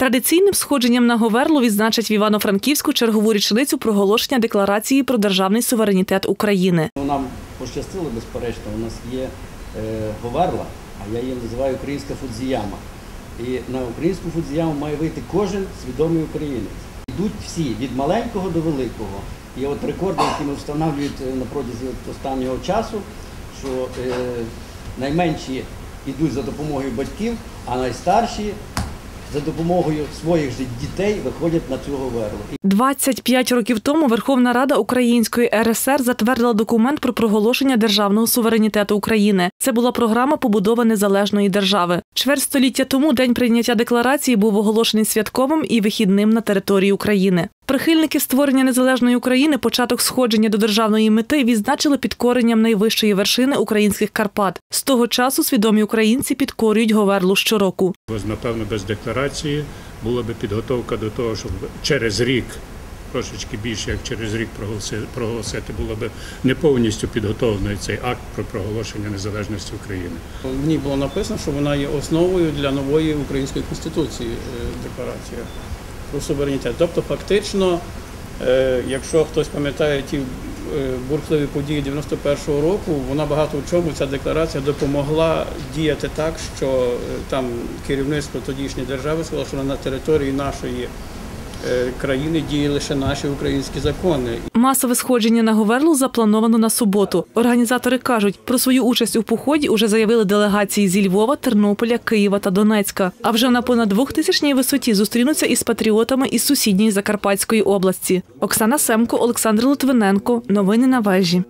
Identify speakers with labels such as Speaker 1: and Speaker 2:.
Speaker 1: Традиційним сходженням на Говерлу відзначать в Івано-Франківську чергову річницю проголошення декларації про державний суверенітет України.
Speaker 2: Ну, Нам пощастило, безперечно, у нас є е, Говерла, а я її називаю українська Фудзіяма. І на українську Фудзіяму має вийти кожен свідомий українець. Йдуть всі від маленького до великого. І от рекорди, які ми встановлюють е, на протязі останнього часу, що е, найменші йдуть за допомогою батьків, а найстарші за допомогою своїх же дітей виходять на цю Говерлу.
Speaker 1: 25 років тому Верховна Рада Української РСР затвердила документ про проголошення державного суверенітету України. Це була програма побудови незалежної держави. Чверть століття тому день прийняття декларації був оголошений святковим і вихідним на території України. Прихильники створення незалежної України початок сходження до державної мети відзначили підкоренням найвищої вершини українських Карпат. З того часу свідомі українці підкорюють Говерлу щороку.
Speaker 3: Напевно, без декларації була би підготовка до того, щоб через рік, трошечки більше, як через рік проголоси- проголосити, було би не повністю підготовлений цей акт про проголошення незалежності України.
Speaker 4: В ній було написано, що вона є основою для нової української конституції е, декларація про суверенітет. Тобто, фактично, е, якщо хтось пам'ятає ті е, бурхливі події 91-го року, вона багато в чому ця декларація допомогла діяти так, що е, там керівництво тодішньої держави сказало, що на території нашої країни діє лише наші українські закони.
Speaker 1: Масове сходження на Говерлу заплановано на суботу. Організатори кажуть, про свою участь у поході уже заявили делегації зі Львова, Тернополя, Києва та Донецька. А вже на понад двохтисячній висоті зустрінуться із патріотами із сусідньої Закарпатської області. Оксана Семко, Олександр Литвиненко. Новини на вежі.